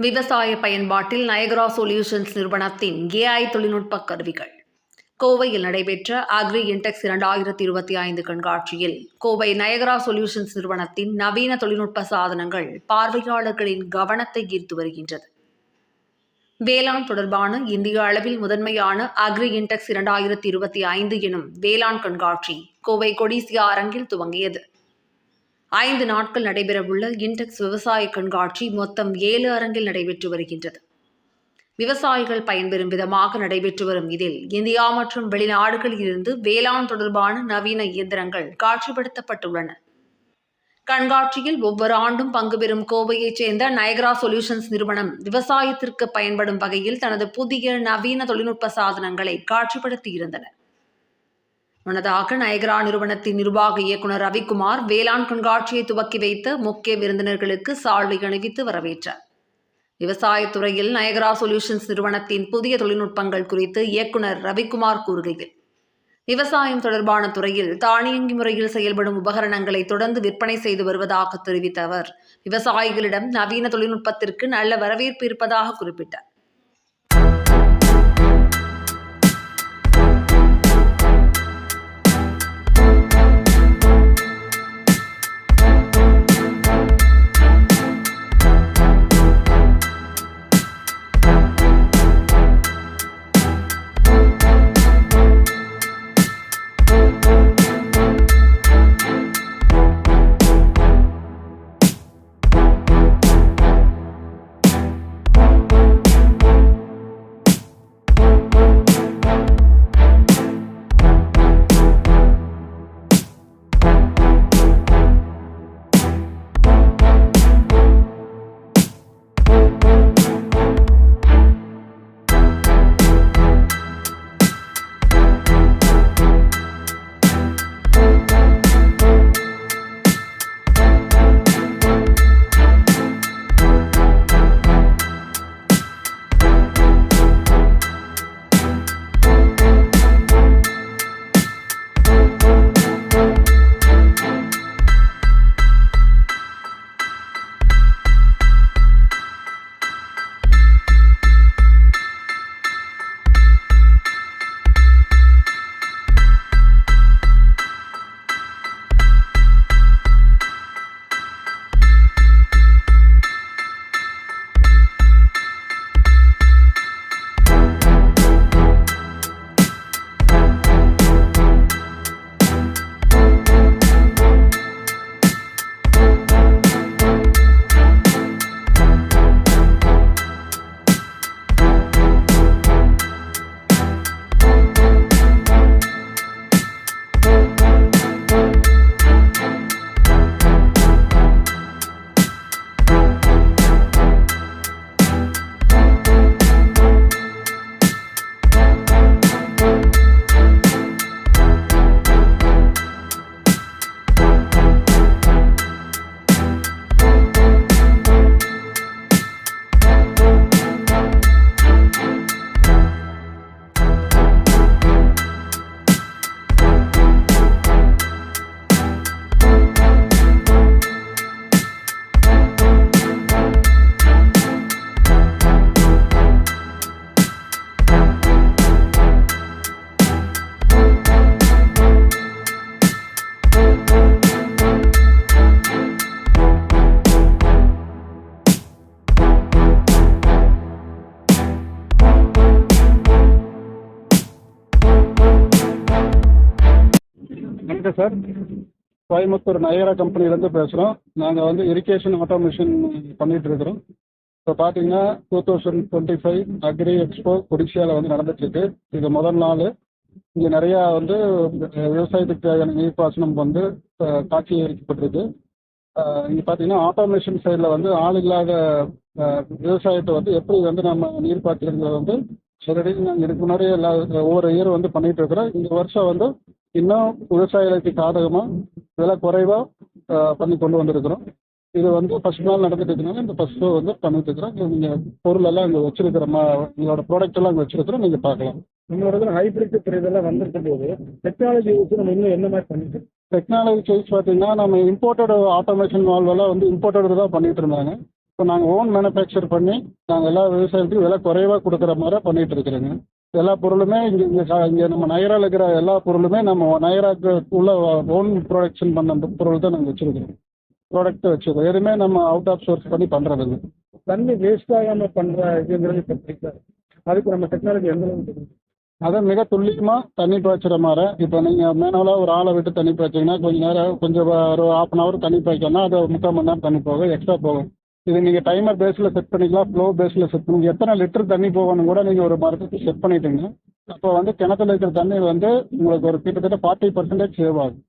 விவசாய பயன்பாட்டில் நயகரா சொல்யூஷன்ஸ் நிறுவனத்தின் ஏஐ தொழில்நுட்ப கருவிகள். கோவையில் நடைபெற்ற அக்ரி இன்டெக்ஸ் இரண்டாயிரத்தி இருபத்தி ஐந்து கண்காட்சியில் கோவை நயகரா சொல்யூஷன்ஸ் நிறுவனத்தின் நவீன தொழில்நுட்ப சாதனங்கள் பார்வையாளர்களின் கவனத்தை ஈர்த்து வருகின்றது. வேளாண் தொடர்பான இந்திய அளவில் முதன்மையான அக்ரி இன்டெக்ஸ் இரண்டாயிரத்தி இருபத்தி ஐந்து எனும் வேளாண் கண்காட்சி கோவை கொடிசியா அரங்கில் துவங்கியது. ஐந்து நாட்கள் நடைபெறவுள்ள இன்டெக்ஸ் விவசாய கண்காட்சி மொத்தம் ஏழு அரங்கில் நடைபெற்று வருகின்றது. விவசாயிகள் பயன்பெறும் விதமாக நடைபெற்று வரும் இதில் இந்தியா மற்றும் வெளிநாடுகளில் இருந்து வேளாண் தொடர்பான நவீன இயந்திரங்கள் காட்சிப்படுத்தப்பட்டுள்ளன. கண்காட்சியில் ஒவ்வொரு ஆண்டும் பங்கு பெறும் கோவையைச் சேர்ந்த நயக்ரா சொல்யூஷன்ஸ் நிறுவனம் விவசாயத்திற்கு பயன்படும் வகையில் தனது புதிய நவீன தொழில்நுட்ப சாதனங்களை காட்சிப்படுத்தியிருந்தனர் முன்னதாக நயகரா நிறுவனத்தின் நிர்வாக இயக்குனர் ரவிக்குமார் வேளாண் கண்காட்சியை துவக்கி வைத்த முக்கிய விருந்தினர்களுக்கு சால்வை அணிவித்து வரவேற்றார். விவசாயத்துறையில் நயகரா சொல்யூஷன்ஸ் நிறுவனத்தின் புதிய தொழில்நுட்பங்கள் குறித்து இயக்குனர் ரவிக்குமார் கூறுகையில் விவசாயம் தொடர்பான துறையில் தானியங்கி முறையில் செயல்படும் உபகரணங்களை தொடர்ந்து விற்பனை செய்து வருவதாக தெரிவித்த அவர் விவசாயிகளிடம் நவீன தொழில்நுட்பத்திற்கு நல்ல வரவேற்பு இருப்பதாக குறிப்பிட்டார். வணக்கம் சார். கோயம்புத்தூர் நயரா கம்பெனிலேருந்து பேசுகிறோம் நாங்கள் வந்து இரிகேஷன் ஆட்டோமேஷன் பண்ணிகிட்டு இருக்கிறோம். இப்போ பார்த்தீங்கன்னா two thousand twenty five agri expo கொடிசியாவில் வந்து நடந்துட்டுருக்கு. இது முதல் நாள். இங்கே நிறையா வந்து விவசாயத்துக்கு தேவையான நீர்ப்பாசனம் வந்து காட்சி அளிக்கப்பட்டிருக்கு. இங்கே பார்த்தீங்கன்னா ஆட்டோமேஷன் சைடில் வந்து ஆள் இல்லாத விவசாயத்தை வந்து எப்படி வந்து நம்ம நீர் பாய்ச்சலுங்கிறத வந்து ஆல்ரெடி நாங்கள் இதுக்கு முன்னாடியே எல்லா ஒவ்வொரு இயர் வந்து பண்ணிகிட்டு இருக்கிறோம். இந்த வருஷம் வந்து இன்னும் விவசாயிகளுக்கு சாதகமாக விலை குறைவாக பண்ணி கொண்டு வந்திருக்கிறோம். இது வந்து ஃபர்ஸ்ட் நாள் நடந்துட்டு இருக்கனால இந்த ஃபர்ஸ்ட் ஷோ வந்து பண்ணிட்டு இருக்கிறோம். இங்க நீங்க பொருள் எல்லாம் இங்கே வச்சிருக்கிறோமா உங்களோட ப்ராடக்ட் எல்லாம் இங்கே வச்சிருக்கிறோம். நீங்க பார்க்கலாம். இதில் ஹைபிரிட் இதெல்லாம் வந்திருக்கும் போது டெக்னாலஜி யூஸ் நம்ம இன்னும் என்ன மாதிரி பண்ணிட்டு டெக்னாலஜி வைஸ் பார்த்தீங்கன்னா நம்ம இம்போர்ட்டட் ஆட்டோமேஷன் வால்வெல்லாம் வந்து இம்போர்ட்டட் தான் பண்ணிட்டு இருந்தாங்க. இப்போ நாங்கள் ஓன் மேனுஃபேக்சர் பண்ணி நாங்கள் எல்லா விவசாயத்துக்கும் விலை குறைவாக கொடுக்குற மாதிரி பண்ணிட்டு இருக்கிறோங்க. எல்லா பொருளுமே இங்கே இங்கே இங்கே நம்ம நயரால இருக்கிற எல்லா பொருளுமே நம்ம நயராக்கு உள்ள ஓன் ப்ரொடக்ஷன் பண்ண பொருள் தான் நாங்கள் வச்சுருக்கிறோம். ப்ராடக்ட் வச்சுருக்கோம் எதுவுமே நம்ம அவுட் ஆஃப் சோர்ஸ் பண்ணி பண்ணுறதில்ல தண்ணி வேஸ்ட் ஆகாம பண்ற இதுங்கிறது இப்ப அதுக்கு நம்ம டெக்னாலஜி எந்த அளவுக்கு? அதை மிக துல்லியமாக தண்ணி பாய்ச்சுற மாதிரி. இப்போ நீங்கள் மேனுவலாக ஒரு ஆளை விட்டு தண்ணி பாய்ச்சிங்கன்னா கொஞ்சம் நேரம் கொஞ்சம் ஒரு ஹாஃப் அன் ஹவர் தண்ணி பாய்க்கணும்னா அது முக்கால் மணி நேரம் தண்ணி போகும் எக்ஸ்ட்ரா போகும். இது நீங்கள் டைமர் பேஸில் செட் பண்ணிக்கலாம் ஃப்ளோ பேஸில் செட் பண்ணிக்கலாம் எத்தனை லிட்டர் தண்ணி போகணும் கூட நீங்கள் ஒரு மரத்துக்கு செட் பண்ணிட்டீங்க அப்போ வந்து கிணத்துல இருக்கிற தண்ணி வந்து உங்களுக்கு ஒரு கிட்டத்தட்ட ஃபார்ட்டி பர்சன்டேஜ் சேவ் ஆகும்.